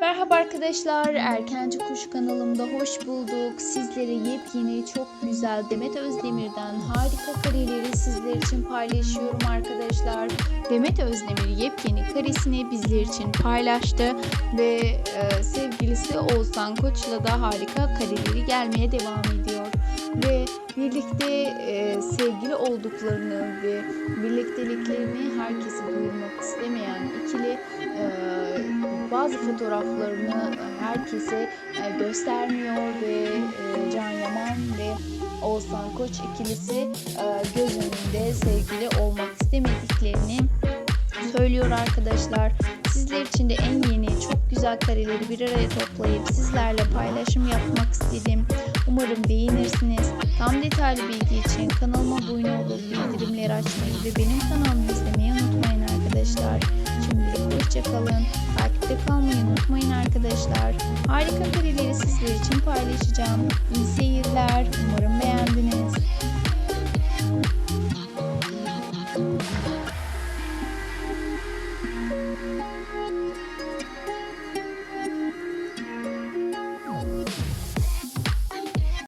Merhaba arkadaşlar, Erkenci Kuş kanalımda hoş bulduk. Sizlere yepyeni, çok güzel Demet Özdemir'den harika kareleri sizler için paylaşıyorum arkadaşlar. Demet Özdemir yepyeni karesini bizler için paylaştı ve e, sevgilisi Oğuzhan Koç'la da harika kareleri gelmeye devam ediyor. Ve birlikte e, sevgili olduklarını ve birlikteliklerini herkese duyurmak istemeyen bazı fotoğraflarını herkese e, göstermiyor ve e, Can Yaman ve Oğuzhan Koç ikilisi e, göz önünde sevgili olmak istemediklerini söylüyor arkadaşlar. Sizler için de en yeni çok güzel kareleri bir araya toplayıp sizlerle paylaşım yapmak istedim. Umarım beğenirsiniz. Tam detaylı bilgi için kanalıma abone olup bildirimleri açmayı ve benim kanalımı izlemeyi unutmayın arkadaşlar. Şimdilik hoşçakalın. Takipte kalmayı unutmayın arkadaşlar. Harika kareleri sizler için paylaşacağım. İyi